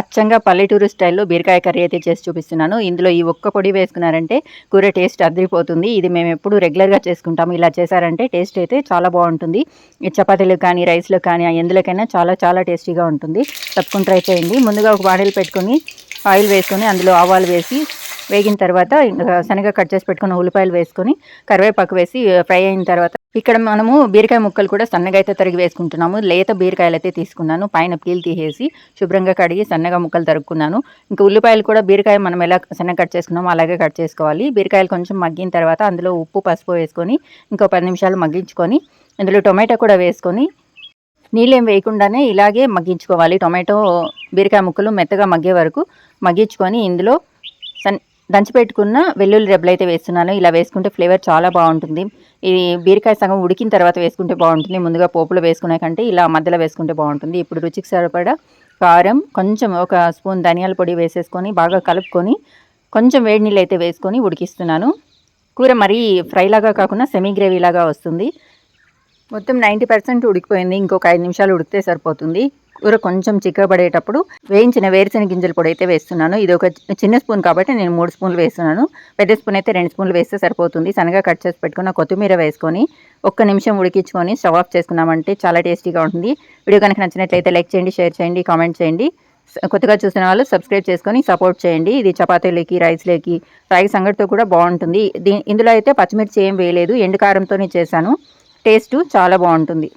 అచ్చంగా పల్లెటూరు స్టైల్లో బీరకాయ కర్రీ అయితే చేసి చూపిస్తున్నాను. ఇందులో ఈ ఒక్క పొడి వేసుకున్నారంటే కూర టేస్ట్ అదిరిపోతుంది. ఇది మేము ఎప్పుడు రెగ్యులర్గా చేసుకుంటాము. ఇలా చేశారంటే టేస్ట్ అయితే చాలా బాగుంటుంది. చపాతీలు కానీ రైస్లో కానీ ఎందులోకైనా చాలా చాలా టేస్టీగా ఉంటుంది. తప్పకుండా ట్రై చేయండి. ముందుగా ఒక బాటిల్ పెట్టుకొని ఆయిల్ వేసుకొని అందులో ఆవాలు వేసి వేగిన తర్వాత ఇంకా శనగ కట్ చేసి పెట్టుకున్న ఉల్లిపాయలు వేసుకొని కరివేపాకు వేసి ఫ్రై అయిన తర్వాత ఇక్కడ మనము బీరకాయ ముక్కలు కూడా సన్నగా అయితే తరిగి వేసుకుంటున్నాము. లేత బీరకాయలు అయితే తీసుకున్నాను. పైన పీల్ తీసేసి శుభ్రంగా కడిగి సన్నగా ముక్కలు తరుక్కున్నాను. ఇంకా ఉల్లిపాయలు కూడా బీరకాయ మనం ఎలా సన్నగా కట్ చేసుకున్నామో అలాగే కట్ చేసుకోవాలి. బీరకాయలు కొంచెం మగ్గిన తర్వాత అందులో ఉప్పు పసుపు వేసుకొని ఇంకో పది నిమిషాలు మగ్గించుకొని ఇందులో టొమాటో కూడా వేసుకొని నీళ్ళేం వేయకుండానే ఇలాగే మగ్గించుకోవాలి. టొమాటో బీరకాయ ముక్కలు మెత్తగా మగ్గే వరకు మగ్గించుకొని ఇందులో దంచిపెట్టుకున్న వెల్లుల్లి రెబ్బలు అయితే వేస్తున్నాను. ఇలా వేసుకుంటే ఫ్లేవర్ చాలా బాగుంటుంది. ఇది బీరకాయ సగం ఉడికిన తర్వాత వేసుకుంటే బాగుంటుంది. ముందుగా పోపులో వేసుకునే కంటే ఇలా మధ్యలో వేసుకుంటే బాగుంటుంది. ఇప్పుడు రుచికి సరిపడా కారం కొంచెం ఒక స్పూన్ ధనియాల పొడి వేసేసుకొని బాగా కలుపుకొని కొంచెం వేడి నీళ్ళు అయితే వేసుకొని ఉడికిస్తున్నాను. కూర మరీ ఫ్రైలాగా కాకుండా సెమీ గ్రేవీలాగా వస్తుంది. మొత్తం నైంటీ పర్సెంట్ ఉడికిపోయింది. ఇంకొక ఐదు నిమిషాలు ఉడికితే సరిపోతుంది. కూర కొంచెం చిక్కబడేటప్పుడు వేయించిన వేరుశెనగ గింజల పొడి అయితే వేస్తున్నాను. ఇది ఒక చిన్న స్పూన్ కాబట్టి నేను మూడు స్పూన్లు వేస్తున్నాను. పెద్ద స్పూన్ అయితే రెండు స్పూన్లు వేస్తే సరిపోతుంది. సన్నగా కట్ చేసి పెట్టుకున్న కొత్తిమీర వేసుకొని ఒక్క నిమిషం ఉడికించుకొని స్టవ్ ఆఫ్ చేసుకున్నామంటే చాలా టేస్టీగా ఉంటుంది. వీడియో కనుక నచ్చినట్లయితే లైక్ చేయండి షేర్ చేయండి కామెంట్ చేయండి. కొత్తగా చూసిన వాళ్ళు సబ్స్క్రైబ్ చేసుకొని సపోర్ట్ చేయండి. ఇది చపాతీలకి రైస్లోకి రాగి సంగటితో కూడా బాగుంటుంది. దీ ఇందులో అయితే పచ్చిమిర్చి ఏం వేయలేదు. ఎండు కారంతోనే చేశాను. టేస్ట్ చాలా బాగుంటుంది.